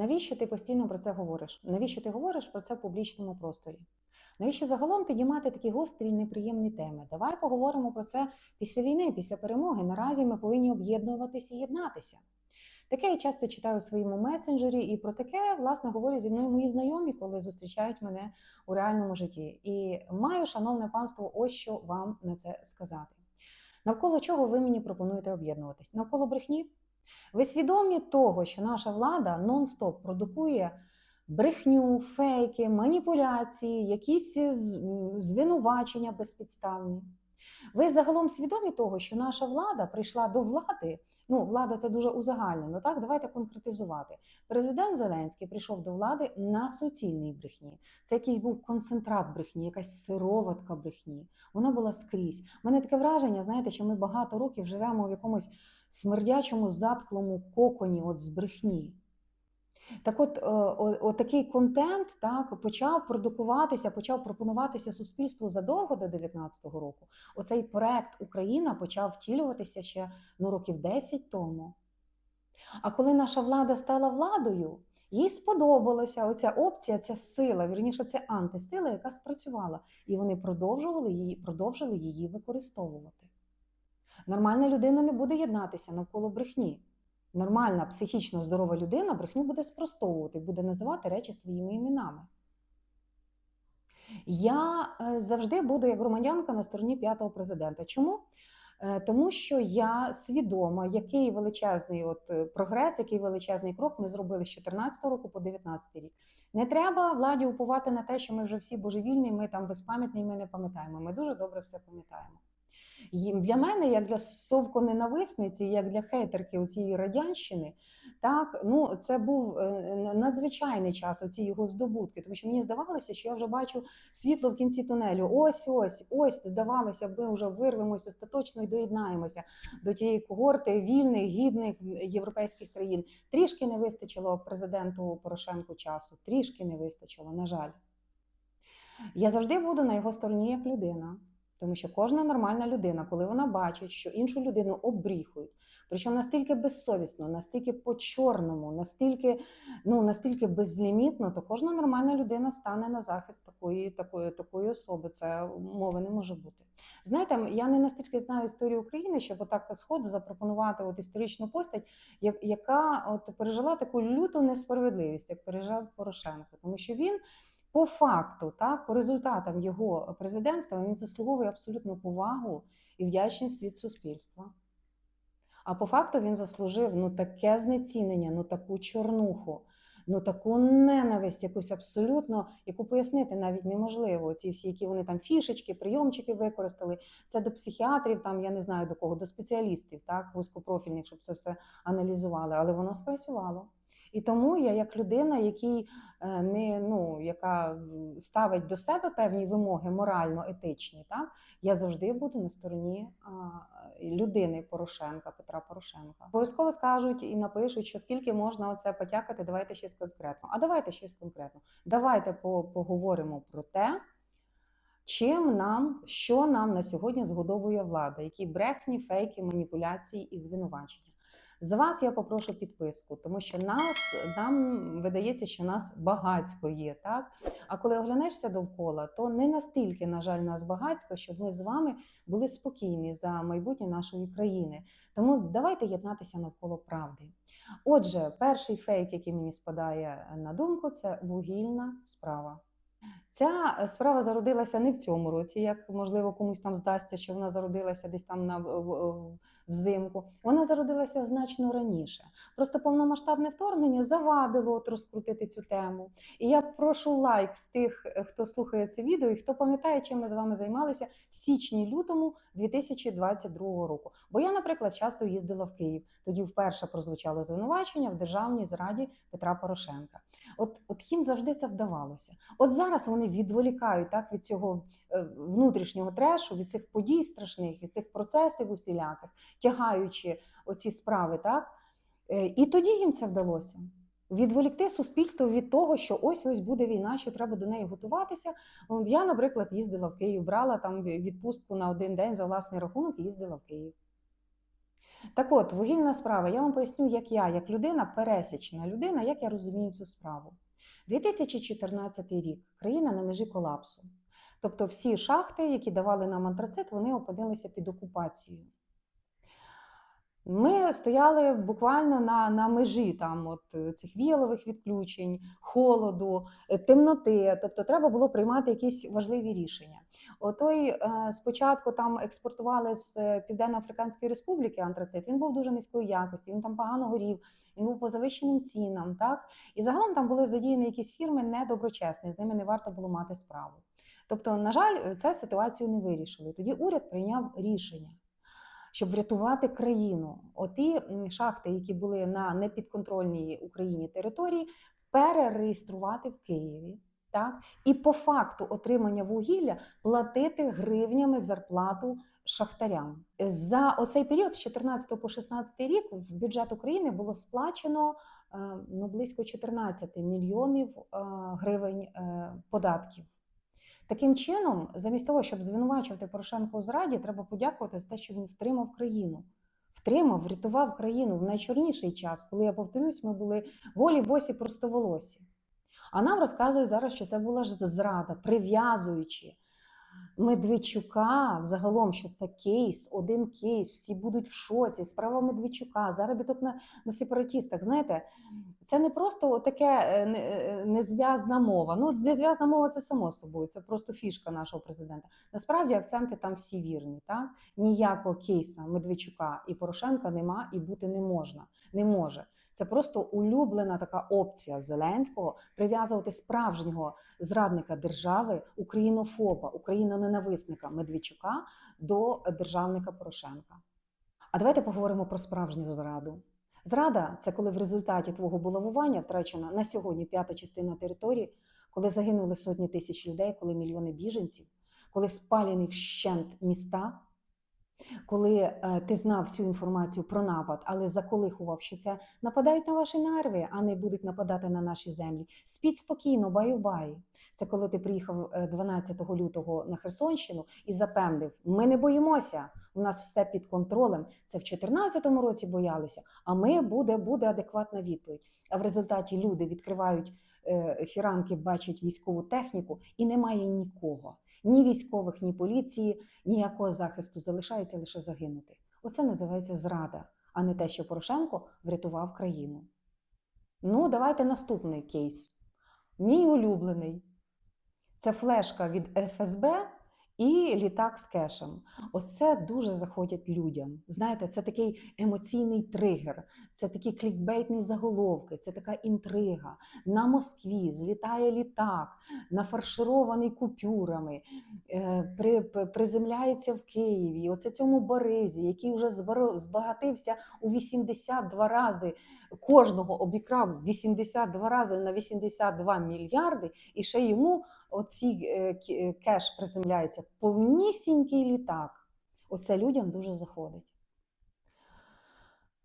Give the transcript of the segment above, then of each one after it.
Навіщо ти постійно про це говориш? Навіщо ти говориш про це в публічному просторі? Навіщо загалом підіймати такі гострі і неприємні теми? Давай поговоримо про це після війни, після перемоги. Наразі ми повинні об'єднуватися і єднатися. Таке я часто читаю у своєму месенджері, і про таке, власне, говорять зі мною мої знайомі, коли зустрічають мене у реальному житті. І маю, шановне панство, ось що вам на це сказати. Навколо чого ви мені пропонуєте об'єднуватись? Навколо брехні? Ви свідомі того, що наша влада нон-стоп продукує брехню, фейки, маніпуляції, якісь звинувачення безпідставні. Ви загалом свідомі того, що наша влада прийшла до влади. Ну, влада це дуже узагальнено. Так, давайте конкретизувати. Президент Зеленський прийшов до влади на суцільній брехні. Це якийсь був концентрат брехні, якась сироватка брехні. Вона була скрізь. У мене таке враження, знаєте, що ми багато років живемо в якомусь смердячому затхлому коконі от з брехні. Так от, е, о- о, такий контент так, почав продукуватися, почав пропонуватися суспільству задовго до 19-го року. Оцей проект Україна почав втілюватися ще ну, років 10 тому. А коли наша влада стала владою, їй сподобалася оця опція, ця сила, вірніше, це антисила, яка спрацювала, і вони продовжували її, продовжили її використовувати. Нормальна людина не буде єднатися навколо брехні. Нормальна, психічно здорова людина брехню буде спростовувати, буде називати речі своїми іменами. Я е, завжди буду як громадянка на стороні п'ятого президента. Чому? Е, Тому що я свідома, який величезний от е, прогрес, який величезний крок ми зробили з 2014 року по 2019 рік. Не треба владі уповати на те, що ми вже всі божевільні, ми там безпам'ятні, ми не пам'ятаємо. Ми дуже добре все пам'ятаємо. Для мене, як для совконенависниці, як для хейтерки цієї радянщини, так ну це був е, надзвичайний час, оці його здобутки, тому що мені здавалося, що я вже бачу світло в кінці тунелю. Ось, ось, ось здавалося, ми вже вирвемось остаточно і доєднаємося до тієї когорти вільних, гідних європейських країн. Трішки не вистачило президенту Порошенку часу, трішки не вистачило, на жаль. Я завжди буду на його стороні як людина. Тому що кожна нормальна людина, коли вона бачить, що іншу людину обріхують, причому настільки безсовісно, настільки по-чорному, настільки, ну, настільки безлімітно, то кожна нормальна людина стане на захист такої, такої, такої особи. Це мови не може бути. Знаєте, я не настільки знаю історію України, щоб отак сходу запропонувати от історичну постать, як- яка от пережила таку люту несправедливість, як пережив Порошенко, тому що він. По факту, так, по результатам його президентства він заслуговує абсолютну повагу і вдячність від суспільства. А по факту він заслужив ну таке знецінення, ну таку чорнуху, ну таку ненависть, якусь абсолютно, яку пояснити навіть неможливо. Ці всі, які вони там фішечки, прийомчики використали. Це до психіатрів, там я не знаю до кого, до спеціалістів, так, вузькопрофільних, щоб це все аналізували, але воно спрацювало. І тому я, як людина, який е, не ну, яка ставить до себе певні вимоги морально-етичні, так я завжди буду на стороні людини Порошенка, Петра Порошенка. Обов'язково скажуть і напишуть, що скільки можна оце потякати, давайте щось конкретно. А давайте щось конкретно. Давайте по- поговоримо про те. Чим нам, що нам на сьогодні згодовує влада, які брехні, фейки, маніпуляції і звинувачення? З вас я попрошу підписку, тому що нас нам видається, що нас багацько є, так? А коли оглянешся довкола, то не настільки, на жаль, нас багацько, щоб ми з вами були спокійні за майбутнє нашої країни. Тому давайте єднатися навколо правди. Отже, перший фейк, який мені спадає на думку, це вугільна справа. Ця е, справа зародилася не в цьому році, як можливо комусь там здасться, що вона зародилася десь там на взимку. Вона зародилася значно раніше. Просто повномасштабне вторгнення завадило от розкрутити цю тему. І я прошу лайк з тих, е, хто слухає це відео і хто пам'ятає, чим ми з вами займалися в січні-лютому 2022 року. Бо я, наприклад, часто їздила в Київ. Тоді вперше прозвучало звинувачення в державній зраді Петра Порошенка. От, от їм завжди це вдавалося. От зараз вони відволікають так від цього е, внутрішнього трешу, від цих подій страшних, від цих процесів усіляких, тягаючи оці справи, так Е, і тоді їм це вдалося. Відволікти суспільство від того, що ось ось буде війна, що треба до неї готуватися. Я, наприклад, їздила в Київ, брала там відпустку на один день за власний рахунок і їздила в Київ. Так от, вугільна справа, я вам поясню, як я, як людина, пересічна людина, як я розумію цю справу. 2014 рік країна на межі колапсу. Тобто всі шахти, які давали нам антрацит, вони опинилися під окупацією. Ми стояли буквально на, на межі там, от, е, цих віялових відключень, холоду, е, темноти. Тобто, треба було приймати якісь важливі рішення. Отой е, спочатку там експортували з Південно-Африканської Республіки антрацит. Він був дуже низької якості, він там погано горів, він був по завищеним цінам. Так? І загалом там були задіяні якісь фірми недоброчесні, з ними не варто було мати справу. Тобто, на жаль, це ситуацію не вирішили. Тоді уряд прийняв рішення щоб врятувати країну. Оті шахти, які були на непідконтрольній Україні території, перереєструвати в Києві. Так, і по факту отримання вугілля платити гривнями зарплату шахтарям за оцей період з 14 по 16 рік в бюджет України було сплачено е, ну близько 14 мільйонів е, гривень е, податків. Таким чином, замість того, щоб звинувачувати Порошенко у зраді, треба подякувати за те, що він втримав країну. Втримав, врятував країну в найчорніший час, коли я повторюсь, ми були голі, босі, простоволосі. А нам розказують зараз, що це була ж зрада, прив'язуючи Медведчука взагалом, що це кейс, один кейс, всі будуть в шоці. Справа Медведчука, заробіток на, на сепаратістах. Знаєте, це не просто таке е, е, незв'язна мова. Ну, незв'язна мова це само собою, це просто фішка нашого президента. Насправді акценти там всі вірні. Так? Ніякого кейса Медведчука і Порошенка нема і бути не можна. Не може. Це просто улюблена така опція Зеленського прив'язувати справжнього зрадника держави, українофоба, україноненависника Медведчука до державника Порошенка. А давайте поговоримо про справжню зраду. Зрада це коли в результаті твого булавування втрачена на сьогодні п'ята частина території, коли загинули сотні тисяч людей, коли мільйони біженців, коли спалені вщент міста, коли е, ти знав всю інформацію про напад, але заколихував, що це нападають на ваші нерви, а не будуть нападати на наші землі. Спіть спокійно, баю-бай. Це коли ти приїхав е, 12 лютого на Херсонщину і запевнив: ми не боїмося, у нас все під контролем. Це в 2014 році боялися, а ми буде, буде адекватна відповідь. А в результаті люди відкривають е, фіранки, бачать військову техніку, і немає нікого. Ні військових, ні поліції, ніякого захисту залишається лише загинути. Оце називається зрада, а не те, що Порошенко врятував країну. Ну, давайте наступний кейс. Мій улюблений. Це флешка від ФСБ і літак з кешем. Оце дуже заходять людям. Знаєте, це такий емоційний тригер, це такі клікбейтні заголовки, це така інтрига. На Москві злітає літак, нафарширований купюрами, е, при, приземляється в Києві. Оце цьому Боризі, який вже збагатився у 82 рази, кожного обікрав 82 рази на 82 мільярди, і ще йому оці е, е, кеш приземляється повнісінький літак. Оце людям дуже заходить.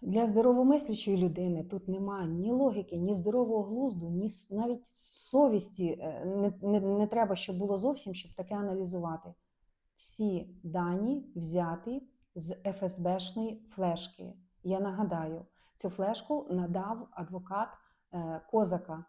Для здоровомислячої людини тут немає ні логіки, ні здорового глузду, ні навіть совісті е, не, не, не треба, щоб було зовсім, щоб таке аналізувати. Всі дані взяті з ФСБшної флешки. Я нагадаю, цю флешку надав адвокат Козака.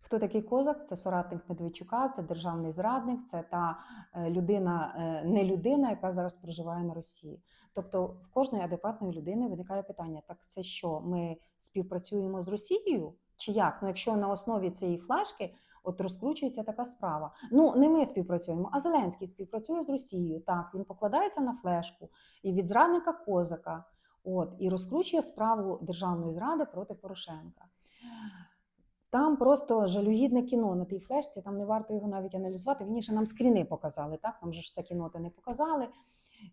Хто такий козак? Це соратник Медведчука, це державний зрадник, це та е, людина, е, не людина, яка зараз проживає на Росії. Тобто в кожної адекватної людини виникає питання: так це що, ми співпрацюємо з Росією? Чи як? Ну, якщо на основі цієї флешки от розкручується така справа. Ну, не ми співпрацюємо, а Зеленський співпрацює з Росією. Так, він покладається на флешку і від зрадника козака, от, і розкручує справу державної зради проти Порошенка. Там просто жалюгідне кіно на тій флешці, там не варто його навіть аналізувати. Вніше нам скріни показали, так? Нам же ж все кіно не показали.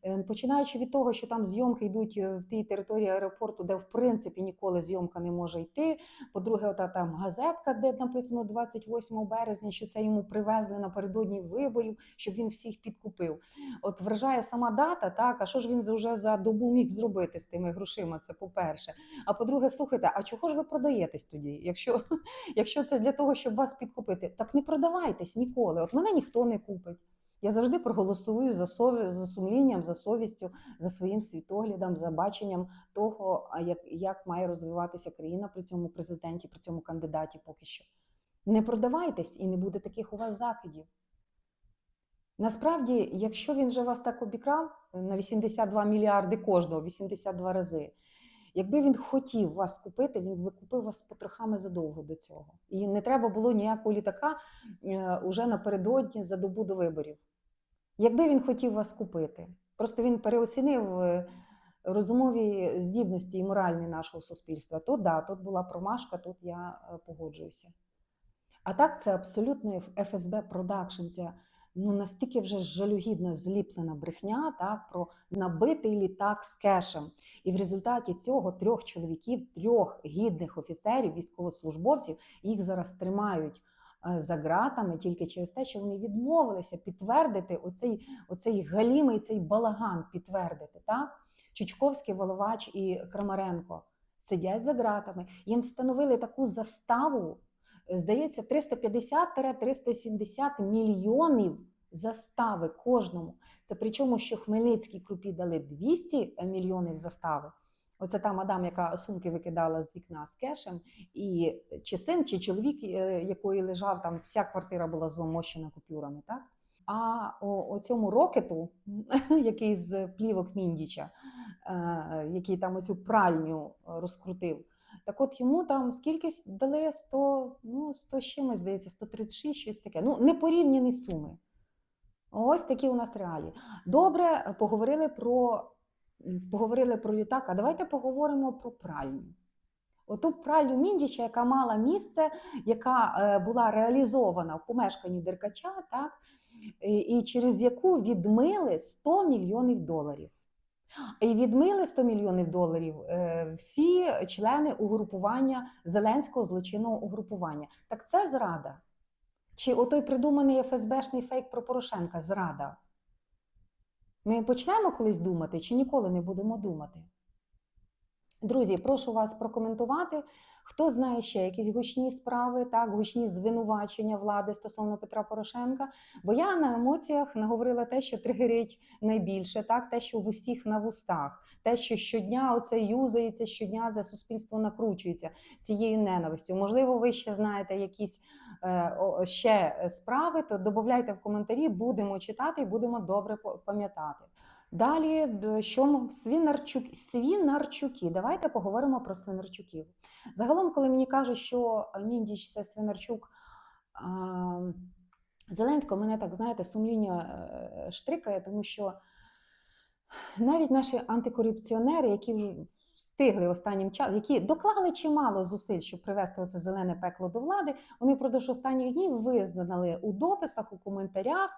Е, Починаючи від того, що там зйомки йдуть е, в тій території аеропорту, де в принципі ніколи зйомка не може йти. По-друге, ота там газетка, де написано 28 березня, що це йому привезли напередодні виборів, щоб він всіх підкупив. От вражає сама дата, так а що ж він вже за добу міг зробити з тими грошима? Це по-перше. А по-друге, слухайте, а чого ж ви продаєтесь тоді? Якщо, якщо це для того, щоб вас підкупити, так не продавайтесь ніколи. От мене ніхто не купить. Я завжди проголосую за сові, за сумлінням, за совістю, за своїм світоглядом, за баченням того, як, як має розвиватися країна при цьому президенті, при цьому кандидаті поки що. Не продавайтесь і не буде таких у вас закидів. Насправді, якщо він вже вас так обікрав на 82 мільярди кожного, 82 рази, якби він хотів вас купити, він би купив вас потрохами задовго до цього. І не треба було ніякого літака е, уже напередодні за добу до виборів. Якби він хотів вас купити, просто він переоцінив е, розумові здібності і моральні нашого суспільства, то да, тут була промашка, тут я е, погоджуюся. А так, це абсолютно ФСБ продакшн. Це ну настільки вже жалюгідно зліплена брехня, так про набитий літак з кешем. І в результаті цього трьох чоловіків, трьох гідних офіцерів, військовослужбовців, їх зараз тримають за ґратами тільки через те, що вони відмовилися підтвердити оцей, оцей галімий цей балаган, підтвердити так. Чучковський, Воловач і Крамаренко сидять за ґратами. Їм встановили таку заставу здається, 350-370 мільйонів застави кожному. Це причому, що Хмельницькій крупі дали 200 мільйонів застави. Оце та мадам, яка сумки викидала з вікна з кешем, і чи син, чи чоловік, е, якої лежав, там вся квартира була зломощена купюрами. так? А о, цьому рокету, який з плівок Міндіча, е, який там оцю пральню розкрутив, так от йому там скільки дали 100, ну 100 з чимось, здається, 136, щось таке. Ну, непорівняні суми. Ось такі у нас реалії. Добре, поговорили про, поговорили про літак, а давайте поговоримо про пральню. Оту пральню Міндіча, яка мала місце, яка е, була реалізована в помешканні Деркача, так, і, через яку відмили 100 мільйонів доларів. І відмили 100 мільйонів доларів е, всі члени угрупування Зеленського злочинного угрупування. Так це зрада. Чи отой придуманий ФСБшний фейк про Порошенка зрада? Ми почнемо колись думати, чи ніколи не будемо думати? Друзі, прошу вас прокоментувати. Хто знає ще якісь гучні справи, так, гучні звинувачення влади стосовно Петра Порошенка? Бо я на емоціях наговорила те, що тригерить найбільше, так, те, що в усіх на вустах, те, що щодня оце юзається, щодня це суспільство накручується цією ненавистю. Можливо, ви ще знаєте якісь е, ще справи, то додавайте в коментарі, будемо читати і будемо добре пам'ятати. Далі що свінарчук, свінарчуки. Давайте поговоримо про свинарчуків. Загалом, коли мені кажуть, що Міндіч це свинарчук Зеленського, мене так знаєте, сумління е, штрикає, тому що навіть наші антикорупціонери, які вже встигли останнім часом, які доклали чимало зусиль, щоб привести оце зелене пекло до влади. Вони впродовж останніх днів визнали у дописах, у коментарях,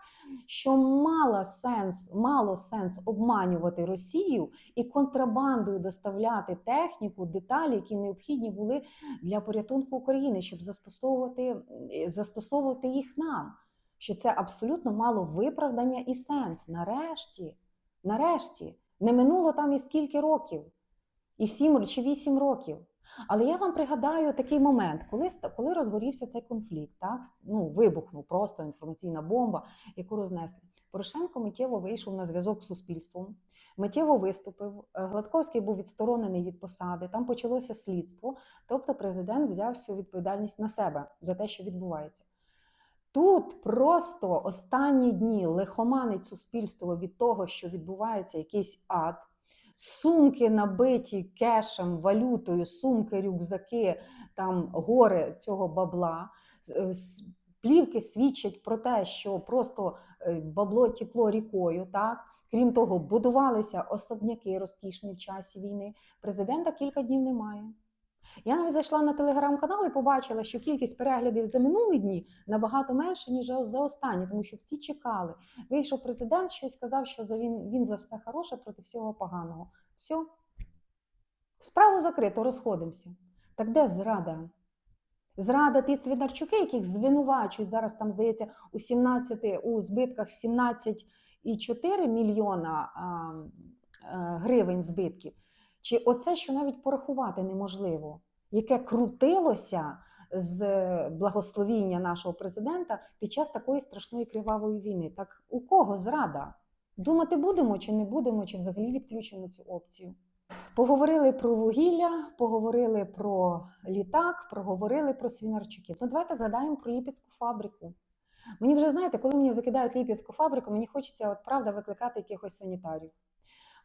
що мало сенс, мало сенс обманювати Росію і контрабандою доставляти техніку, деталі, які необхідні були для порятунку України, щоб застосовувати, застосовувати їх нам. Що це абсолютно мало виправдання і сенс. Нарешті, нарешті, не минуло там і скільки років і 7 чи 8 років. Але я вам пригадаю такий момент, коли коли розгорівся цей конфлікт, так ну вибухнув просто інформаційна бомба, яку рознесли. Порошенко миттєво вийшов на зв'язок з суспільством, миттєво виступив. Е, Гладковський був відсторонений від посади. Там почалося слідство. Тобто, президент взяв всю відповідальність на себе за те, що відбувається. Тут просто останні дні лихоманить суспільство від того, що відбувається якийсь ад сумки набиті кешем, валютою, сумки, рюкзаки, там гори цього бабла. Е, плівки свідчать про те, що просто е, бабло тікло рікою. так? Крім того, будувалися особняки розкішні в часі війни. Президента кілька днів немає. Я навіть зайшла на телеграм-канал і побачила, що кількість переглядів за минулі дні набагато менше, ніж за останні, тому що всі чекали. Вийшов президент, щось сказав, що за він, він за все хороше проти всього поганого. Все. Справу закрито, розходимося. Так де зрада? Зрада ті Свинарчуки, яких звинувачують зараз, там, здається, у 17, у збитках 17,4 мільйона а, а, гривень збитків. Чи оце, що навіть порахувати неможливо, яке крутилося з благословіння нашого президента під час такої страшної кривавої війни. Так у кого зрада? Думати будемо чи не будемо, чи взагалі відключимо цю опцію? Поговорили про вугілля, поговорили про літак, проговорили про свінарчуків. Ну давайте згадаємо про Ліпецьку фабрику. Мені вже знаєте, коли мені закидають Ліпецьку фабрику, мені хочеться от правда викликати якихось санітарів.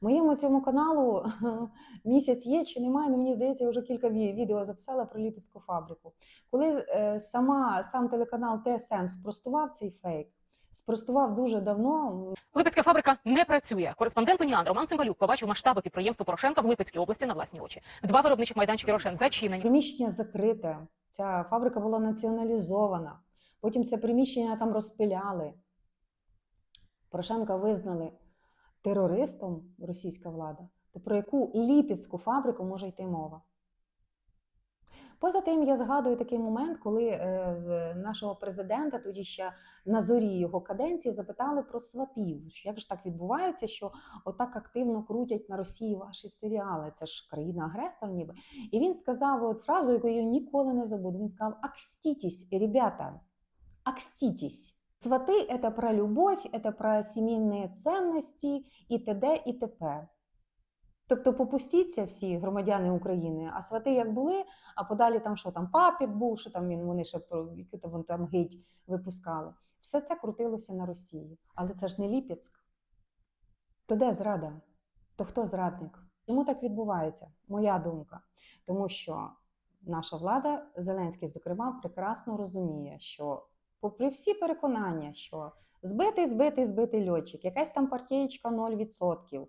Моєму цьому каналу місяць є чи немає, але мені здається, я вже кілька відео записала про Ліпецьку фабрику. Коли е, сама сам телеканал ТСН спростував цей фейк, спростував дуже давно, Липецька фабрика не працює. Кореспондент Уніан Роман Цимбалюк побачив масштаби підприємства Порошенка в Липецькій області на власні очі. Два виробничих майданчики Рошен зачинені. приміщення закрите. Ця фабрика була націоналізована. Потім це приміщення там розпиляли. Порошенка визнали терористом російська влада. То про яку ліпецьку фабрику може йти мова? Поза тим, я згадую такий момент, коли е, нашого президента, тоді ще на зорі його каденції, запитали про сватів. Що Як ж так відбувається, що отак активно крутять на Росії ваші серіали? Це ж країна-агресор, ніби. І він сказав от фразу, яку я ніколи не забуду. Він сказав: Акстітесь, ребята, акстітесь. Сваты – это про любовь, это про сімейні цінності і т.д. і т.п. Тобто попустіться всі громадяни України, а свати як були, а подалі там що там папік був, що там він вони ще про яку то вон там гить випускали. Все це крутилося на Росії. Але це ж не Ліпецьк. То де зрада? То хто зрадник? Чому так відбувається? Моя думка. Тому що наша влада, Зеленський, зокрема, прекрасно розуміє, що попри всі переконання, що збитий, збитий, збитий льотчик, якась там партієчка 0%,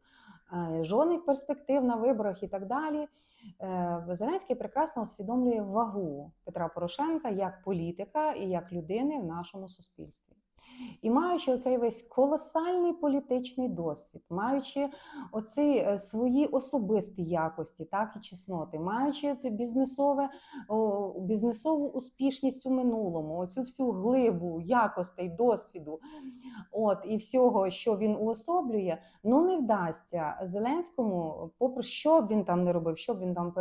е, жодних перспектив на виборах і так далі. е, Зеленський прекрасно усвідомлює вагу Петра Порошенка як політика і як людини в нашому суспільстві. І маючи оцей весь колосальний політичний досвід, маючи оці е, свої особисті якості, так і чесноти, маючи це бізнесове о, бізнесову успішність у минулому, оцю всю глибу якостей, досвіду, от і всього, що він уособлює, ну не вдасться Зеленському, попри що б він там не робив, що б він там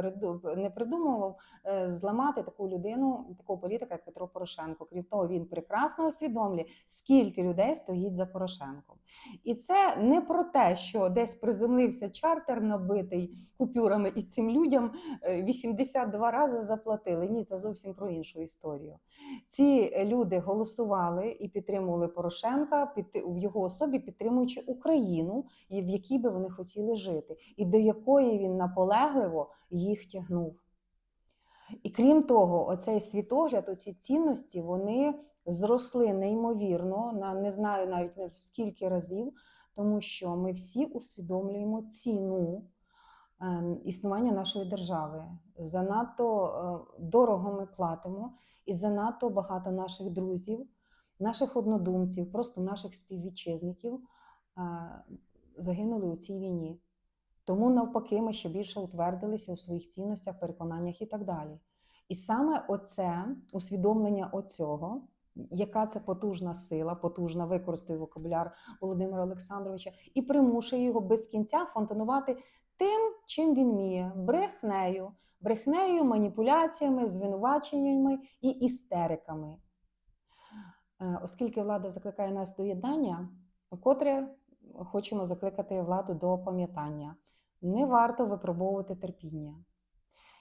не придумував, е, зламати таку людину, такого політика, як Петро Порошенко. Крім того, він прекрасно усвідомлює, скільки людей стоїть за Порошенком. І це не про те, що десь приземлився чартер, набитий купюрами, і цим людям е, 82 рази заплатили. Ні, це зовсім про іншу історію. Ці люди голосували і підтримували Порошенка в його особі, підтримуючи Україну, в якій би вони хотіли жити, і до якої він наполегливо їх тягнув. І крім того, оцей світогляд, оці цінності, вони зросли неймовірно, на не знаю навіть не в скільки разів, тому що ми всі усвідомлюємо ціну е, існування нашої держави. Занадто е, дорого ми платимо, і занадто багато наших друзів, наших однодумців, просто наших співвітчизників е, загинули у цій війні. Тому навпаки, ми ще більше утвердилися у своїх цінностях, переконаннях і так далі. І саме оце усвідомлення оцього, яка це потужна сила, потужна, використаю вокабуляр Володимира Олександровича, і примушує його без кінця фонтанувати тим, чим він вміє брехнею, брехнею, маніпуляціями, звинуваченнями і істериками. Е, Оскільки влада закликає нас до єднання, вкотре хочемо закликати владу до пам'ятання. Не варто випробовувати терпіння.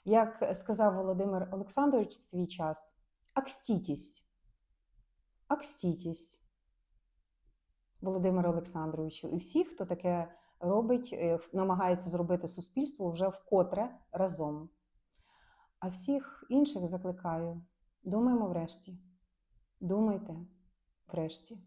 Як сказав Володимир Олександрович свій час, акстітесь, акстітесь, Володимиру Олександровичу, і всі, хто таке робить, е, намагається зробити суспільство вже вкотре разом. А всіх інших закликаю, думаємо врешті. Думайте врешті.